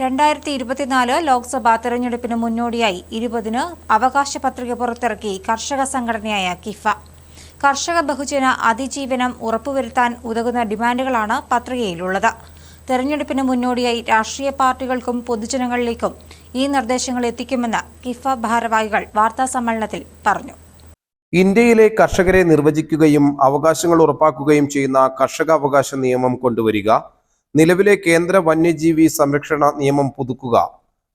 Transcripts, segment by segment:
രണ്ടായിരത്തി ഇരുപത്തിനാല് ലോക്സഭാ തെരഞ്ഞെടുപ്പിന് മുന്നോടിയായി ഇരുപതിന് അവകാശ പത്രിക പുറത്തിറക്കി കർഷക സംഘടനയായ കിഫ. കർഷക ബഹുജന അതിജീവനം ഉറപ്പുവരുത്താൻ ഉതകുന്ന ഡിമാൻഡുകളാണ് പത്രികയിലുള്ളത്. തെരഞ്ഞെടുപ്പിന് മുന്നോടിയായി രാഷ്ട്രീയ പാർട്ടികൾക്കും പൊതുജനങ്ങളിലേക്കും ഈ നിർദ്ദേശങ്ങൾ എത്തിക്കുമെന്ന് കിഫ ഭാരവാഹികൾ വാർത്താ സമ്മേളനത്തിൽ പറഞ്ഞു. ഇന്ത്യയിലെ കർഷകരെ നിർവചിക്കുകയും അവകാശങ്ങൾ ഉറപ്പാക്കുകയും ചെയ്യുന്ന കർഷക അവകാശ നിയമം കൊണ്ടുവരിക നിലവിലെ കേന്ദ്ര വന്യജീവി സംരക്ഷണ നിയമം പുതുക്കുക.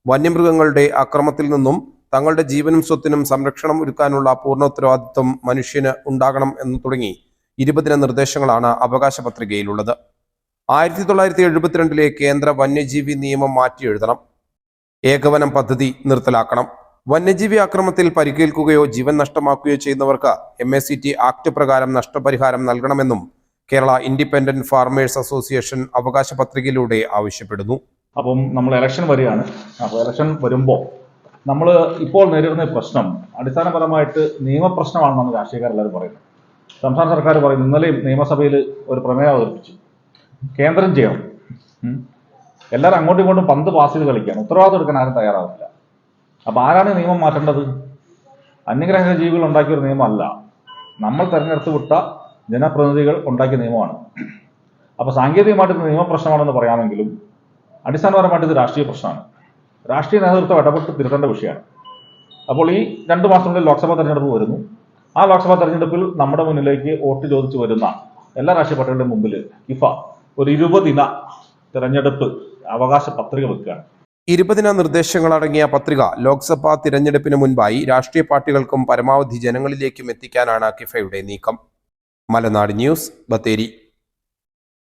വന്യമൃഗങ്ങളുടെ അക്രമത്തിൽ നിന്നും തങ്ങളുടെ ജീവനും സ്വത്തിനും സംരക്ഷണം ഒരുക്കാനുള്ള പൂർണ ഉത്തരവാദിത്വം മനുഷ്യന് ഉണ്ടാകണം എന്ന് തുടങ്ങി ഇരുപതിന നിർദ്ദേശങ്ങളാണ് അവകാശ പത്രികയിലുള്ളത് ആയിരത്തി തൊള്ളായിരത്തി എഴുപത്തിരണ്ടിലെ കേന്ദ്ര വന്യജീവി നിയമം മാറ്റി എഴുതണം. ഏകവനം പദ്ധതി നിർത്തലാക്കണം. വന്യജീവി ആക്രമത്തിൽ പരിക്കേൽക്കുകയോ ജീവൻ നഷ്ടമാക്കുകയോ ചെയ്യുന്നവർക്ക് എം ആക്ട് പ്രകാരം നഷ്ടപരിഹാരം നൽകണമെന്നും കേരള ഇൻഡിപെൻഡന്റ് ഫാർമേഴ്സ് അസോസിയേഷൻ അവകാശ പത്രികയിലൂടെ ആവശ്യപ്പെടുന്നു. അപ്പം നമ്മൾ ഇലക്ഷൻ വരികയാണ്. അപ്പോൾ ഇലക്ഷൻ വരുമ്പോൾ നമ്മൾ ഇപ്പോൾ നേരിടുന്ന പ്രശ്നം അടിസ്ഥാനപരമായിട്ട് നിയമപ്രശ്നമാണെന്നാണ് രാഷ്ട്രീയക്കാരെല്ലാവരും പറയുന്നത്. സംസ്ഥാന സർക്കാർ പറയുന്നു ഇന്നലെയും നിയമസഭയിൽ ഒരു പ്രമേയം അവതരിപ്പിച്ചു. കേന്ദ്രം ചെയ്യണം. എല്ലാവരും അങ്ങോട്ടും ഇങ്ങോട്ടും പന്ത് പാസ് ചെയ്ത് കളിക്കുകയാണ്. ഉത്തരവാദിത്വം എടുക്കാൻ ആരും തയ്യാറാവില്ല. അപ്പോൾ ആരാണ് നിയമം മാറ്റേണ്ടത്? അന്യഗ്രഹ ജീവികൾ ഉണ്ടാക്കിയ ഒരു നിയമമല്ല. നമ്മൾ തെരഞ്ഞെടുത്ത് വിട്ട ജനപ്രതിനിധികൾ ഉണ്ടാക്കിയ നിയമമാണ്. അപ്പോൾ സാങ്കേതികമായിട്ട് ഇത് നിയമപ്രശ്നമാണെന്ന് പറയാമെങ്കിലും അടിസ്ഥാനപരമായിട്ട് ഇത് രാഷ്ട്രീയ പ്രശ്നമാണ്. രാഷ്ട്രീയ നേതൃത്വം ഇടപെട്ട് തിരുത്തേണ്ട വിഷയമാണ്. അപ്പോൾ ഈ രണ്ട് മാസത്തിനുള്ളിൽ ലോക്സഭാ തെരഞ്ഞെടുപ്പ് വരുന്നു. ആ ലോക്സഭാ തെരഞ്ഞെടുപ്പിൽ നമ്മുടെ മുന്നിലേക്ക് വോട്ട് ചോദിച്ചു വരുന്ന എല്ലാ രാഷ്ട്രീയ പാർട്ടികളുടെ മുമ്പിൽ ഇഫ ഒരു ഇരുപതിന തെരഞ്ഞെടുപ്പ് അവകാശ പത്രിക വെക്കുകയാണ്. ഇരുപതിന നിർദ്ദേശങ്ങളടങ്ങിയ പത്രിക ലോക്സഭാ തിരഞ്ഞെടുപ്പിന് മുൻപായി രാഷ്ട്രീയ പാർട്ടികൾക്കും പരമാവധി ജനങ്ങളിലേക്കും എത്തിക്കാനാണ് കിഫയുടെ നീക്കം. മലനാട് ന്യൂസ് ബത്തേരി